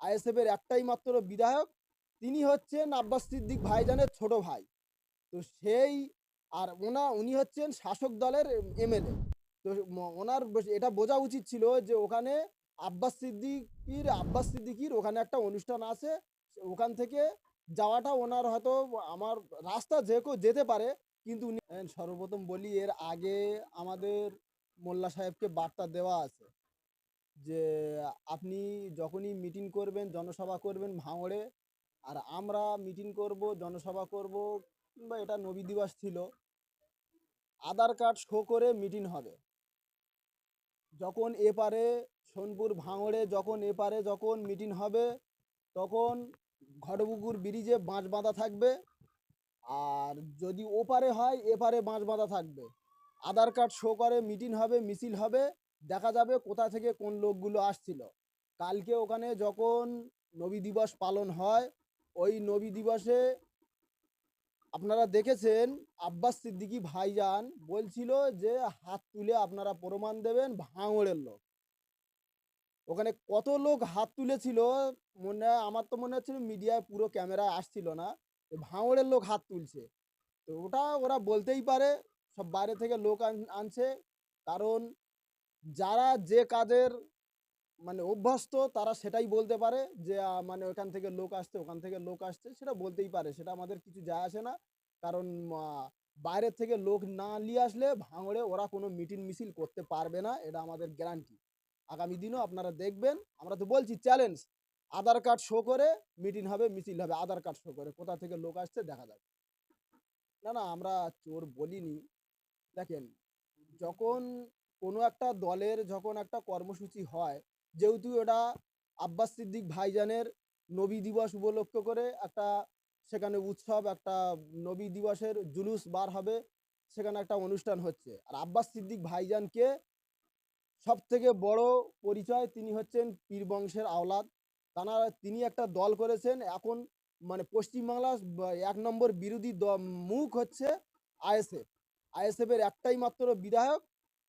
আইএসএফের একটাই মাত্র বিধায়ক, তিনি হচ্ছেন আব্বাস সিদ্দিক ভাইজানের ছোট ভাই। তো সেই আর ওনা, উনি হচ্ছেন শাসক দলের এমএলএ তো ওনার এটা বোঝা উচিত ছিল যে ওখানে আব্বাস সিদ্দিকির আব্বাস সিদ্দিকির ওখানে একটা অনুষ্ঠান আছে। ওখান থেকে যাওয়াটা ওনার হয়তো আমার রাস্তা যে কেউ যেতে পারে, কিন্তু সর্বপ্রথম বলি এর আগে আমাদের মোল্লা সাহেবকে বার্তা দেওয়া আছে। যে আপনি যখনই মিটিং করবেন, জনসভা করবেন ভাঙড়ে, আর আমরা মিটিং করব, জনসভা করব, কিংবা এটা নবী দিবস ছিল, আধার কার্ড শো করে মিটিং হবে। যখন এপারে সোনপুর ভাঙড়ে যখন এপারে যখন মিটিং হবে, তখন ঘটপুকুর ব্রিজে বাঁশ বাঁধা থাকবে, আর যদি ওপারে হয়, এপারে বাঁশ বাঁধা থাকবে। আধার কার্ড শো করে মিটিং হবে, মিছিল হবে দেখা যাবে কোথা থেকে কোন লোকগুলো আসছিল। কালকে ওখানে যখন নবী দিবস পালন হয়, ওই নবী দিবসে আপনারা দেখেছেন আব্বাস সিদ্দিকি ভাইজান বলছিল যে, হাত তুলে আপনারা প্রমাণ দেবেন ভাঙড়ের লোক। ওখানে কত লোক হাত তুলেছিল, মনে, আমার তো মনে হচ্ছিল মিডিয়ায় পুরো ক্যামেরায় আসছিল না ভাঙড়ের লোক হাত তুলছে। তো ওটা ওরা বলতেই পারে, সব বাইরে থেকে লোক আন- আনছে, কারণ যারা যে কাজের মানে অভ্যস্ত, তারা সেটাই বলতে পারে যে মানে ওখান থেকে লোক আসছে, ওখান থেকে লোক আসছে, সেটা বলতেই পারে। সেটা আমাদের কিছু যায় আসে না। কারণ বাইরের থেকে লোক না নিয়ে আসলে ভাঙড়ে ওরা কোনো মিটিং মিছিল করতে পারবে না, এটা আমাদের গ্যারান্টি আগামী দিনও আপনারা দেখবেন, আমরা তো বলছি চ্যালেঞ্জ আধার কার্ড শো করে মিটিং হবে, মিছিল হবে, আধার কার্ড শো করে, কোথা থেকে লোক আসছে দেখা যাবে না না, আমরা চোর বলিনি। দেখেন, যখন কোনো একটা দলের যখন একটা কর্মসূচি হয়, যেহেতু এটা আব্বাস সিদ্দিক ভাইজানের নবী দিবস উপলক্ষ করে একটা সেখানে উৎসব, একটা নবী দিবসের জুলুস বার হবে, সেখানে একটা অনুষ্ঠান হচ্ছে। আর আব্বাস সিদ্দিক ভাইজানকে সব থেকে বড় পরিচয় তিনি হচ্ছেন পীর বংশের আওলাদ। তারা তিনি একটা দল করেছেন, এখন মানে পশ্চিমবাংলার এক নম্বর বিরোধী মুখ হচ্ছে আইএসএফ। আইএসএফের একটাই মাত্র বিধায়ক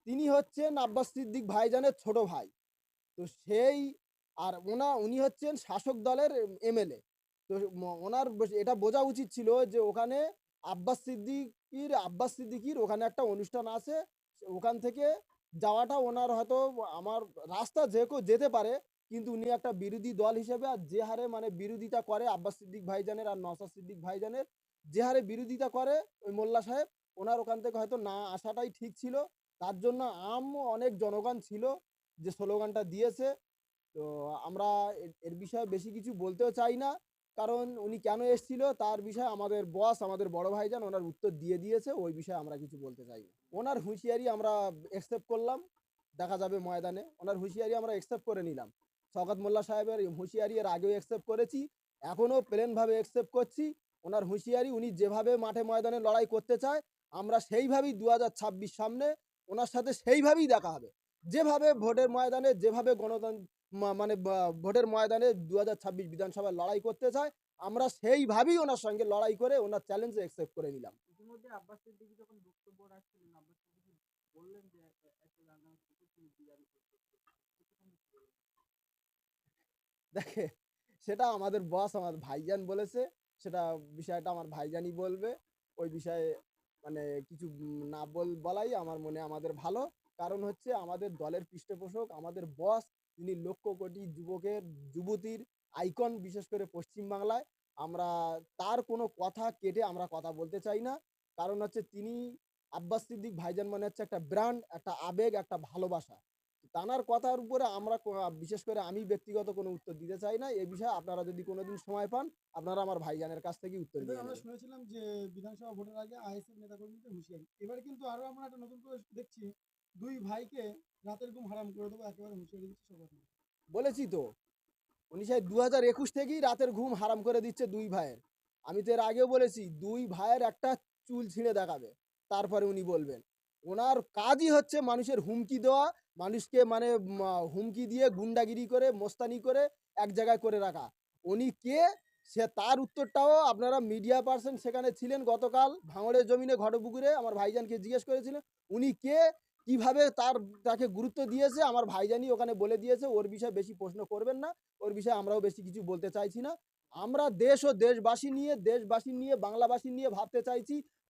তিনি হচ্ছেন আব্বাস সিদ্দিক ভাইজানের ছোট ভাই। তো সেই আর ওনা, উনি হচ্ছেন শাসক দলের এমএলএ তো ওনার এটা বোঝা উচিত ছিল যে ওখানে আব্বাস সিদ্দিকির আব্বাস সিদ্দিকির ওখানে একটা অনুষ্ঠান আছে। ওখান থেকে যাওয়াটা ওনার হয়তো আমার রাস্তা যে কেউ যেতে পারে, কিন্তু উনি একটা বিরোধী দল হিসেবে আর যে হারে মানে বিরোধিতা করে আব্বাস সিদ্দিক ভাইজানের আর নসাদ সিদ্দিক ভাইজানের, যে হারে বিরোধিতা করে ওই মোল্লা সাহেব, ওনার ওখান থেকে হয়তো না আসাটাই ঠিক ছিল। তার জন্য আম অনেক জনগণ ছিল যে স্লোগানটা দিয়েছে। তো আমরা এর- বিষয়ে বেশি কিছু বলতেও চাই না। কারণ উনি কেন এসেছিল তার বিষয়ে আমাদের বস, আমাদের বড় ভাইজান ওনার উত্তর দিয়ে দিয়েছে, ওই বিষয়ে আমরা কিছু বলতে চাই না। ওনার হুঁশিয়ারি আমরা অ্যাকসেপ্ট করলাম, দেখা যাবে ময়দানে। ওনার হুঁশিয়ারি আমরা অ্যাকসেপ্ট করে নিলাম। শওকত মোল্লা সাহেবের হুঁশিয়ারি এর আগেও অ্যাকসেপ্ট করেছি, এখনও প্লেনভাবে অ্যাকসেপ্ট করছি। ওনার হুঁশিয়ারি উনি যেভাবে মাঠে ময়দানে লড়াই করতে চায়, আমরা সেইভাবেই দু হাজার ছাব্বিশ সামনে ওনার সাথে সেইভাবেই দেখা হবে। যেভাবে ভোটের ময়দানে যেভাবে গণতন্ত্র মানে ভোটের ময়দানে দু হাজার ছাব্বিশ বিধানসভায় লড়াই করতে চায় আমরা সেইভাবেই ওনার সঙ্গে লড়াই করে ওনার চ্যালেঞ্জ অ্যাকসেপ্ট করে নিলাম। দেখে সেটা আমাদের বস আমার ভাইজান বলেছে সেটা বিষয়টা আমার ভাইজানই বলবে। ওই বিষয়ে মানে কিছু না বল, বলাই আমার মনে আমাদের ভালো। কারণ হচ্ছে আমাদের দলের পৃষ্ঠপোষক, আমাদের বস তিনি লক্ষ কোটি যুবকের, যুবতীর আইকন বিশেষ করে পশ্চিমবাংলায়। আমরা, তার কোনো কথা কেটে আমরা কথা বলতে চাই না। কারণ হচ্ছে তিনি আব্বাস সিদ্দিক ভাইজান মনে হচ্ছে একটা ব্র্যান্ড একটা আবেগ, একটা ভালোবাসা। তানার কথার উপরে আমরা বিশেষ করে আমি ব্যক্তিগত কোনো উত্তর দিতে চাই না। এ বিষয়ে আপনারা যদি কোনোদিন সময় পান আপনারা আমার ভাইজানের কাছ থেকে উত্তর এবার আমরা শুনেছিলাম যে বিধানসভা ভোটের আগে আইএসএফ নেতাকর্মীদের হুঁশিয়ারি। এবারে কিন্তু আরও আমরা একটা নতুন করে দেখছি দুই ভাইকে রাতের ঘুম হারাম করে দেবো একেবারে হুঁশিয়ারি দিচ্ছে সবার বলেছি তো। উনি সেই দু হাজার একুশ থেকেই রাতের ঘুম হারাম করে দিচ্ছে দুই ভাইয়ের। আমি তো এর আগেও বলেছি দুই ভাইয়ের একটা চুল ছিঁড়ে দেখাবে। তারপরে উনি বলবেন ওনার কাজই হচ্ছে মানুষের হুমকি দেওয়া, মানুষকে মানে হুমকি দিয়ে গুন্ডাগিরি করে, মোস্তানি করে এক জায়গায় করে রাখা। উনি কে? সে তার উত্তরটাও আপনারা মিডিয়া পার্সন সেখানে ছিলেন গতকাল ভাঙড়ের জমিনে ঘটপুকুরে, আমার ভাইজানকে জিজ্ঞেস করেছিলেন। উনি কে? কীভাবে তার, তাকে গুরুত্ব দিয়েছে? আমার ভাইজানি ওখানে বলে দিয়েছে, ওর বিষয়ে বেশি প্রশ্ন করবেন না, ওর বিষয়ে আমরাও বেশি কিছু বলতে চাইছি না। আমরা দেশ ও দেশবাসী নিয়ে দেশবাসী নিয়ে, বাংলাবাসী নিয়ে ভাবতে চাইছি